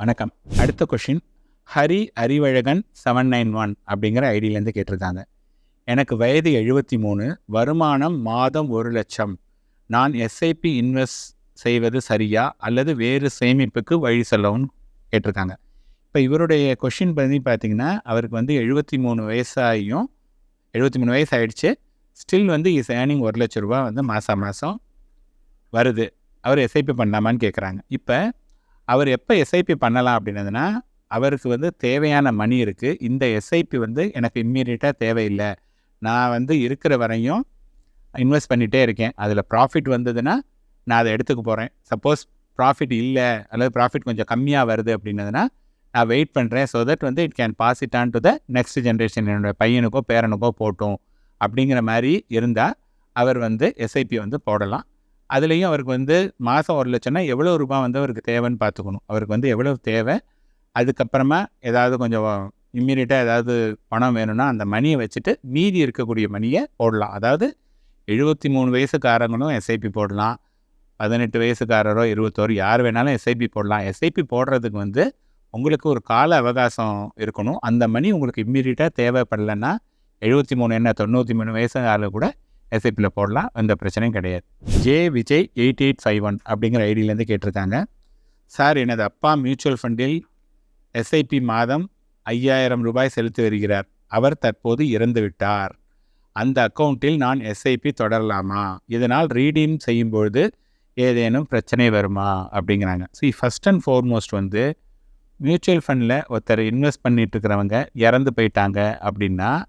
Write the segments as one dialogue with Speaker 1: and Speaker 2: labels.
Speaker 1: வணக்கம். அடுத்த question Hari Arivazhagan seven nine one அப்படிங்கிற ஐடியிலேருந்து கேட்டிருக்காங்க. எனக்கு வயது எழுபத்தி மூணு வருமானம் மாதம் ஒரு லட்சம். நான் எஸ்ஐபி இன்வெஸ்ட் செய்வது சரியா அல்லது வேறு சேமிப்புக்கு வழி செல்லவும் கேட்டிருக்காங்க. இப்போ இவருடைய கொஷின் பண்ணி பார்த்தீங்கன்னா அவருக்கு வந்து எழுபத்தி மூணு வயசாகியும் எழுபத்தி மூணு வயசு ஆயிடுச்சு ஸ்டில் வந்து இஸ் ஏர்னிங் ஒரு லட்ச ரூபா வந்து மாதம் மாதம் வருது. அவர் எஸ்ஐபி பண்ணலாமான்னு கேட்குறாங்க இப்போ அவர் எப்போ எஸ்ஐபி பண்ணலாம் அப்படின்னதுன்னா அவருக்கு வந்து தேவையான மணி இருக்குது இந்த எஸ்ஐபி வந்து எனக்கு இம்மீடியட்டாக தேவையில்லை. நான் வந்து இருக்கிற வரையும் இன்வெஸ்ட் பண்ணிகிட்டே இருக்கேன். அதில் ப்ராஃபிட் வந்ததுன்னா நான் அதை எடுத்துக்க போகிறேன் சப்போஸ் ப்ராஃபிட் இல்லை அல்லது ப்ராஃபிட் கொஞ்சம் கம்மியாக வருது அப்படின்னதுன்னா நான் வெயிட் பண்ணுறேன் ஸோ தட் வந்து it can pass it on to the next generation என்னோட பையனுக்கோ பேரனுக்கோ போட்டும். அப்படிங்கிற மாதிரி இருந்தால் அவர் வந்து எஸ்ஐபி வந்து போடலாம். அதுலேயும் அவருக்கு வந்து மாதம் ஒரு லட்சம்னா எவ்வளோ ரூபாய் வந்து அவருக்கு தேவைன்னு பார்த்துக்கணும். அவருக்கு வந்து எவ்வளோ தேவை? அதுக்கப்புறமா ஏதாவது கொஞ்சம் இம்மீடியட்டாக ஏதாவது பணம் வேணும்னா அந்த மணியை வச்சுட்டு மீதி இருக்கக்கூடிய மணியை போடலாம். அதாவது எழுபத்தி மூணு வயசுக்காரங்களும் எஸ்ஐபி போடலாம். பதினெட்டு வயசுக்காரரோ இருபத்தோரு யார் வேணாலும் எஸ்ஐபி போடலாம். எஸ்ஐபி போடுறதுக்கு வந்து உங்களுக்கு ஒரு கால அவகாசம் இருக்கணும். அந்த மணி உங்களுக்கு இம்மீடியட்டாக தேவைப்படலைன்னா எழுபத்தி மூணு என்ன தொண்ணூற்றி மூணு வயசு கூட எஸ்ஐபியில் போடலாம். எந்த பிரச்சனையும் கிடையாது. J Vijay eight eight five one அப்படிங்கிற ஐடியிலேருந்து கேட்டிருக்காங்க. சார் எனது அப்பா மியூச்சுவல் ஃபண்டில் எஸ்ஐபி மாதம் ஐயாயிரம் ரூபாய் செலுத்தி வருகிறார். அவர் தற்போது இறந்து விட்டார். அந்த அக்கௌண்ட்டில் நான் எஸ்ஐபி தொடரலாமா? இதனால் ரீடீம் செய்யும்பொழுது ஏதேனும் பிரச்சனை வருமா? அப்படிங்கிறாங்க. ஸோ ஃபஸ்ட் அண்ட் ஃபார்மோஸ்ட் வந்து மியூச்சுவல் ஃபண்டில் ஒருத்தர் இன்வெஸ்ட் பண்ணிட்டு இருக்கிறவங்க இறந்து போயிட்டாங்க அப்படின்னா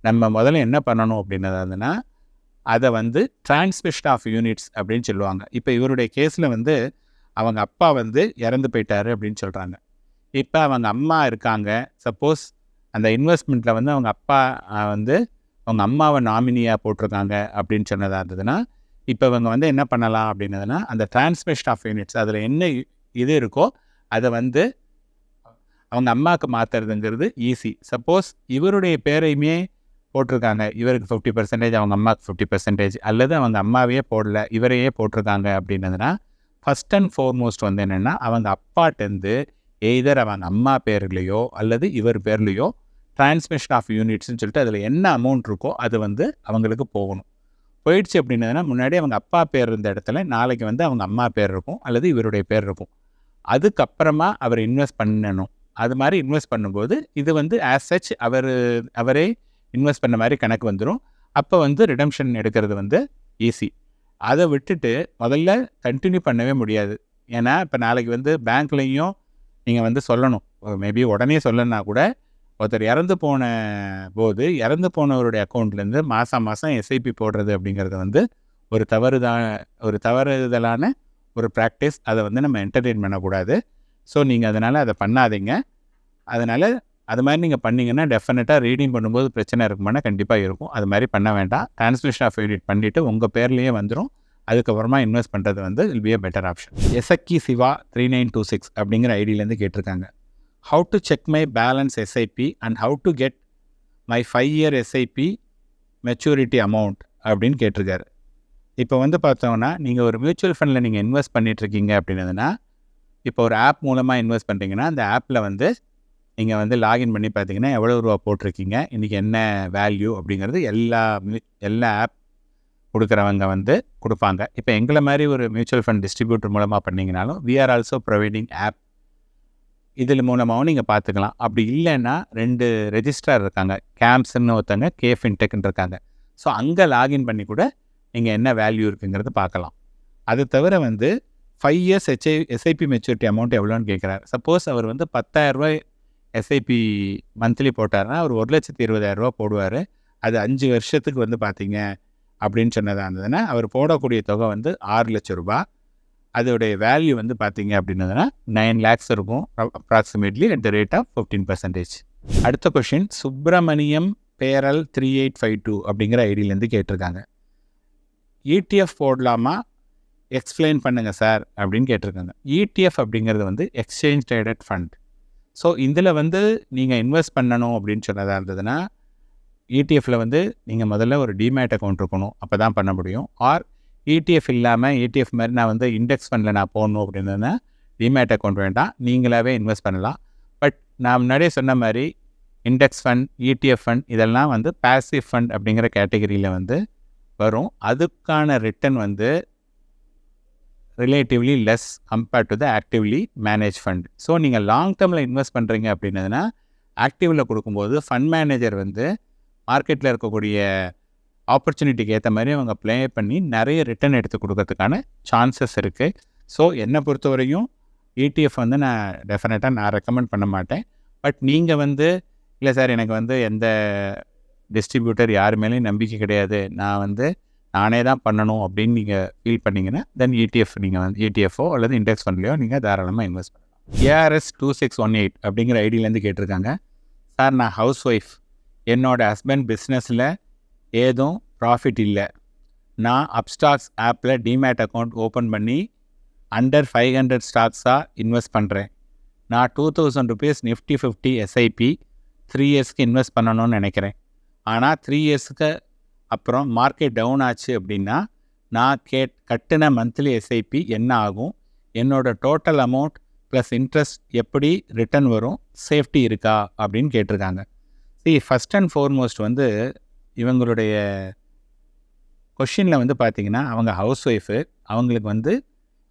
Speaker 1: நம்ம முதல்ல என்ன பண்ணணும் அப்படின்னதுன்னா அதை வந்து டிரான்ஸ்மிஷன் ஆஃப் யூனிட்ஸ் அப்படின்னு சொல்லுவாங்க. இப்போ இவருடைய கேஸில் வந்து அவங்க அப்பா வந்து இறந்து போயிட்டாரு அப்படின்னு சொல்கிறாங்க இப்போ அவங்க அம்மா இருக்காங்க. சப்போஸ் அந்த இன்வெஸ்ட்மெண்ட்டில் வந்து அவங்க அப்பா வந்து அவங்க அம்மாவை நாமினியாக போட்டிருக்காங்க அப்படின்னு சொன்னதாக இருந்ததுன்னா இப்போ இவங்க வந்து என்ன பண்ணலாம் அப்படின்னதுன்னா அந்த டிரான்ஸ்மிஷன் ஆஃப் யூனிட்ஸ் அதில் என்ன இது இருக்கோ அதை வந்து அவங்க அம்மாவுக்கு மாற்றுறதுங்கிறது ஈஸி சப்போஸ் இவருடைய பேரையுமே போட்டிருக்காங்க. இவருக்கு ஃபிஃப்டி பர்சன்டேஜ் அவங்க அம்மாவுக்கு ஃபிஃப்டி பர்சன்டேஜ் அல்லது அவங்க அம்மாவையே போடல இவரையே போட்டிருக்காங்க அப்படின்னதுன்னா ஃபஸ்ட் அண்ட் ஃபோர்மோஸ்ட் வந்து என்னென்னா அவங்க அப்பாட்டேருந்து எய்தர் அவங்க அம்மா பேர்லேயோ அல்லது இவர் பேர்லேயோ டிரான்ஸ்மிஷன் ஆஃப் யூனிட்ஸ்னு சொல்லிட்டு அதில் என்ன அமௌண்ட் இருக்கோ அது வந்து அவங்களுக்கு போகணும். போயிடுச்சு அப்படின்னதுன்னா முன்னாடி அவங்க அப்பா பேர் இருந்த இடத்துல நாளைக்கு வந்து அவங்க அம்மா பேர் இருக்கும் அல்லது இவருடைய பேர் இருக்கும். அதுக்கப்புறமா அவர் இன்வெஸ்ட் பண்ணணும். அது மாதிரி இன்வெஸ்ட் பண்ணும்போது இது வந்து ஆஸ் சச் அவர் அவரே இன்வெஸ்ட் பண்ண மாதிரி கணக்கு வந்துடும் அப்போ வந்து ரிடம்ஷன் எடுக்கிறது வந்து ஈஸி அதை விட்டுட்டு முதல்ல கண்டினியூ பண்ணவே முடியாது. ஏன்னா இப்போ நாளைக்கு வந்து பேங்க்லேயும் நீங்கள் வந்து சொல்லணும். மேபி உடனே சொல்லணும்னா கூட ஒருத்தர் இறந்து போன போது இறந்து போனவருடைய அக்கௌண்ட்லேருந்து மாதம் மாதம் எஸ்ஐபி போடுறது அப்படிங்கிறது வந்து ஒரு தவறுதான் ஒரு தவறுதலான ஒரு ப்ராக்டிஸ் அதை வந்து நம்ம என்டர்டெயின் பண்ணக்கூடாது. ஸோ நீங்கள் அதனால் அதை பண்ணாதீங்க. அதனால் அது மாதிரி நீங்கள் பண்ணிங்கன்னா டெஃபினட்டாக ரீடிங் பண்ணும்போது பிரச்சனை இருக்குமானா கண்டிப்பாக இருக்கும். அது மாதிரி பண்ண வேண்டாம். டிரான்ஸ்மிஷன் ஆஃப் யூனிட் பண்ணிவிட்டு உங்கள் பேர்லேயே வந்துடும் அதுக்கப்புறமா இன்வெஸ்ட் பண்ணுறது வந்து will be a better option எஸ்எக்கி Siva three nine two six அப்படிங்கிற ஐடியிலேருந்து கேட்டிருக்காங்க. How to check my balance SIP and how to get my five year SIP maturity amount அப்படின்னு கேட்டிருக்காரு. இப்போ வந்து பார்த்தோம்னா நீங்கள் ஒரு மியூச்சுவல் ஃபண்டில் நீங்கள் இன்வெஸ்ட் பண்ணிகிட்ருக்கீங்க அப்படின்னதுன்னா இப்போ ஒரு ஆப் மூலமாக இன்வெஸ்ட் பண்ணுறீங்கன்னா அந்த ஆப்பில் வந்து நீங்கள் வந்து லாகின் பண்ணி பார்த்தீங்கன்னா எவ்வளோ ரூபா போட்டிருக்கீங்க? இன்றைக்கி என்ன வேல்யூ அப்படிங்கிறது எல்லா எல்லா ஆப் கொடுக்குறவங்க வந்து கொடுப்பாங்க. இப்போ எங்களை மாதிரி ஒரு மியூச்சுவல் ஃபண்ட் டிஸ்ட்ரிபியூட்டர் மூலமாக பண்ணிங்கனாலும் we are also providing app இதில் மூலமாகவும் நீங்கள் பார்த்துக்கலாம் அப்படி இல்லைன்னா ரெண்டு ரெஜிஸ்ட்ரார் இருக்காங்க. கேம்ப்ஸ்ன்னு ஒருத்தங்க கேஃபின்டெக்னு இருக்காங்க. ஸோ அங்கே லாகின் பண்ணி கூட நீங்கள் என்ன வேல்யூ இருக்குங்கிறது பார்க்கலாம் அது தவிர வந்து five years HI SIP maturity amount எவ்வளோன்னு கேட்குறாரு சப்போஸ் அவர் வந்து 10000 ரூபாய் எஸ்ஐபி மந்த்லி போட்டாருன்னா அவர் ஒரு லட்சத்தி இருபதாயிரரூபா போடுவார். அது அஞ்சு வருஷத்துக்கு வந்து பார்த்தீங்க அப்படின்னு சொன்னதாக இருந்ததுன்னா அவர் போடக்கூடிய தொகை வந்து ஆறு லட்சம் ரூபா அதோடைய வேல்யூ வந்து பார்த்தீங்க அப்படின்னதுன்னா நைன் லேக்ஸ் இருக்கும். Approximately at the rate of fifteen percentage அடுத்த கொஷின் சுப்பிரமணியம் பேரல் த்ரீ எயிட் ஃபைவ் டூ அப்படிங்கிற ஐடியிலேருந்து கேட்டிருக்காங்க. இடிஎஃப் போடலாமா? எக்ஸ்பிளைன் பண்ணுங்கள் சார் அப்படின்னு கேட்டிருக்காங்க. இடிஎஃப் அப்படிங்கிறது வந்து எக்ஸ்சேஞ்ச் ட்ரேடட் ஃபண்ட் ஸோ இதில் வந்து நீங்கள் இன்வெஸ்ட் பண்ணணும் அப்படின்னு சொன்னதாக இருந்ததுன்னா இடிஎஃப்பில் வந்து நீங்கள் முதல்ல ஒரு டிமேட் அக்கௌண்ட் இருக்கணும். அப்போ தான் பண்ண முடியும். ஆர் இடிஎஃப் இல்லாமல் இடிஎஃப் மாதிரி நான் வந்து இண்டெக்ஸ் ஃபண்டில் நான் போடணும் அப்படின்னா டிமேட் அக்கௌண்ட் வேண்டாம். நீங்களாகவே இன்வெஸ்ட் பண்ணலாம். பட் நான் முன்னாடியே சொன்ன மாதிரி இண்டெக்ஸ் ஃபண்ட் இடிஎஃப் ஃபண்ட் இதெல்லாம் வந்து பாசிவ் ஃபண்ட் அப்படிங்கிற கேட்டகரியில் வந்து வரும். அதுக்கான ரிட்டர்ன் வந்து relatively less compared to the actively manage fund so நீங்கள் லாங் டேர்மில் இன்வெஸ்ட் பண்ணுறீங்க அப்படின்னதுன்னா ஆக்டிவில் கொடுக்கும்போது ஃபண்ட் மேனேஜர் வந்து மார்க்கெட்டில் இருக்கக்கூடிய ஆப்பர்ச்சுனிட்டிக்கு ஏற்ற மாதிரி அவங்க ப்ளே பண்ணி நிறைய ரிட்டர்ன் எடுத்து கொடுக்கறதுக்கான சான்சஸ் இருக்குது ஸோ என்னை பொறுத்தவரையும் இடிஎஃப் வந்து நான் டெஃபினட்டாக நான் ரெக்கமெண்ட் பண்ண மாட்டேன். பட் நீங்கள் வந்து இல்லை சார் எனக்கு வந்து எந்த டிஸ்ட்ரிபியூட்டர் யார் மேலேயும் நம்பிக்கை கிடையாது. நான் வந்து நானே தான் பண்ணணும் அப்படின்னு நீங்கள் ஃபீல் பண்ணீங்கன்னா தென் இடிஎஃப் நீங்கள் வந்து இடிஎஃப்ஓ அல்லது இண்டெக்ஸ் ஃபண்ட்லையோ நீங்கள் தாராளமாக இன்வெஸ்ட் பண்ணலாம். ARS two six one eight அப்படிங்கிற ஐடியிலேருந்து கேட்டிருக்காங்க. சார் நான் ஹவுஸ் ஒய்ஃப் என்னோடய ஹஸ்பண்ட் பிஸ்னஸில் ஏதும் ப்ராஃபிட் இல்லை. நான் அப்ஸ்டாக்ஸ் ஆப்பில் டிமேட் அக்கௌண்ட் ஓப்பன் பண்ணி அண்டர் ஃபைவ் ஹண்ட்ரட் ஸ்டாக்ஸாக இன்வெஸ்ட் பண்ணுறேன் நான் two thousand rupees Nifty fifty SIP three இயர்ஸ்க்கு இன்வெஸ்ட் பண்ணணும்னு நினைக்கிறேன். ஆனால் த்ரீ இயர்ஸுக்கு அப்புறம் மார்க்கெட் டவுன் ஆச்சு அப்படின்னா நான் கேட் கட்டின மந்த்லி எஸ்ஐபி என்ன ஆகும்? என்னோட டோட்டல் அமௌண்ட் ப்ளஸ் இன்ட்ரெஸ்ட் எப்படி ரிட்டர்ன் வரும்? சேஃப்டி இருக்கா? அப்படின்னு கேட்டிருக்காங்க. சி ஃபஸ்ட் அண்ட் ஃபோர்மோஸ்ட் வந்து இவங்களுடைய கொஷினில் வந்து பார்த்தீங்கன்னா அவங்க ஹவுஸ் ஒய்ஃபு அவங்களுக்கு வந்து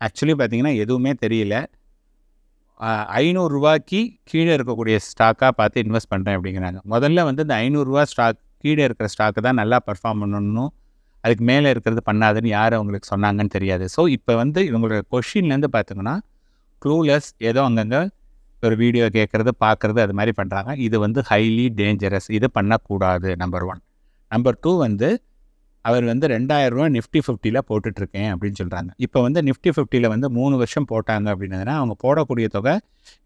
Speaker 1: ஆக்சுவலி பார்த்தீங்கன்னா எதுவுமே தெரியல. ஐநூறுரூவாய்க்கு கீழே இருக்கக்கூடிய ஸ்டாக்காக பார்த்து இன்வெஸ்ட் பண்ணுறேன் அப்படிங்கிறாங்க. முதல்ல வந்து இந்த ஐநூறுரூவா ஸ்டாக் கீழே இருக்கிற ஸ்டாக்கு தான் நல்லா பர்ஃபார்ம் பண்ணணும். அதுக்கு மேலே இருக்கிறது பண்ணாதுன்னு யார் அவங்களுக்கு சொன்னாங்கன்னு தெரியாது. ஸோ இப்போ வந்து இவங்களோட கொஷின்லேருந்து பார்த்தீங்கன்னா க்ளூலெஸ் ஏதோ அங்கங்கே ஒரு வீடியோ கேட்குறது பார்க்குறது அது மாதிரி பண்ணுறாங்க இது வந்து ஹைலி டேஞ்சரஸ் இது பண்ணக்கூடாது நம்பர் ஒன் நம்பர் டூ வந்து அவர் வந்து ரெண்டாயிரரூவா நிஃப்டி ஃபிஃப்டியில் போட்டுட்ருக்கேன் அப்படின்னு சொல்கிறாங்க இப்போ வந்து நிஃப்டி ஃபிஃப்டியில் வந்து மூணு வருஷம் போட்டாங்க அப்படின்னதுன்னா அவங்க போடக்கூடிய தொகை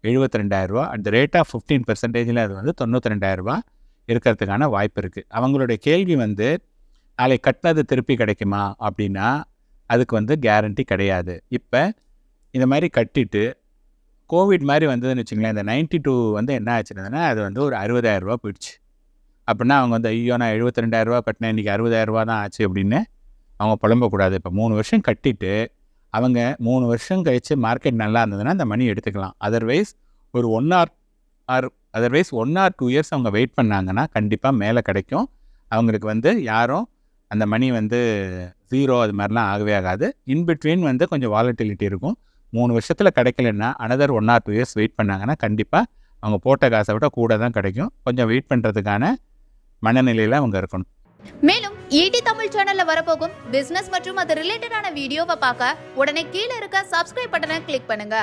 Speaker 1: எழுபத்தி ரெண்டாயிரரூவா at the rate of fifteen பெர்சன்டேஜில் அது வந்து தொண்ணூற்றி ரெண்டாயிரரூவா இருக்கிறதுக்கான வாய்ப்பு இருக்குது அவங்களுடைய கேள்வி வந்து நாளை கட்டினது திருப்பி கிடைக்குமா? அப்படின்னா அதுக்கு வந்து கேரண்டி கிடையாது. இப்போ இந்த மாதிரி கட்டிட்டு கோவிட் மாதிரி வந்ததுன்னு வச்சுங்களேன் இந்த நைன்டி டூ வந்து என்ன ஆச்சுருந்ததுன்னா அது வந்து ஒரு அறுபதாயிரரூபா போயிடுச்சு. அப்படின்னா அவங்க வந்து ஐயோ நான் எழுபத்தி ரெண்டாயிரரூபா கட்டினேன் இன்றைக்கி அறுபதாயிரரூபா தான் ஆச்சு அப்படின்னு அவங்க புலம்பக்கூடாது. இப்போ மூணு வருஷம் கட்டிட்டு அவங்க மூணு வருஷம் கழித்து மார்க்கெட் நல்லா இருந்ததுன்னா அந்த மணி எடுத்துக்கலாம். அதர்வைஸ் ஒரு one or or otherwise one or two years அவங்க வெயிட் பண்ணாங்கன்னா கண்டிப்பாக மேலே கிடைக்கும். அவங்களுக்கு வந்து யாரும் அந்த மணி வந்து ஜீரோ அது மாதிரிலாம் ஆகவே ஆகாது. இன்பிட்வீன் வந்து கொஞ்சம் வாலட்டிலிட்டி இருக்கும். மூணு வருஷத்தில் கிடைக்கலன்னா another one or two years wait பண்ணாங்கன்னா கண்டிப்பாக அவங்க போட்ட காசை விட கூட தான் கிடைக்கும். கொஞ்சம் வெயிட் பண்ணுறதுக்கான மனநிலையில் அவங்க இருக்கணும்.
Speaker 2: மேலும் ஈடி தமிழ் சேனல்ல வரப்போகும் பிசினஸ் மற்றும் அது ரிலேட்டடான வீடியோவை பார்க்க உடனே கீழே இருக்க சப்ஸ்கிரைப் பட்டனை கிளிக் பண்ணுங்க.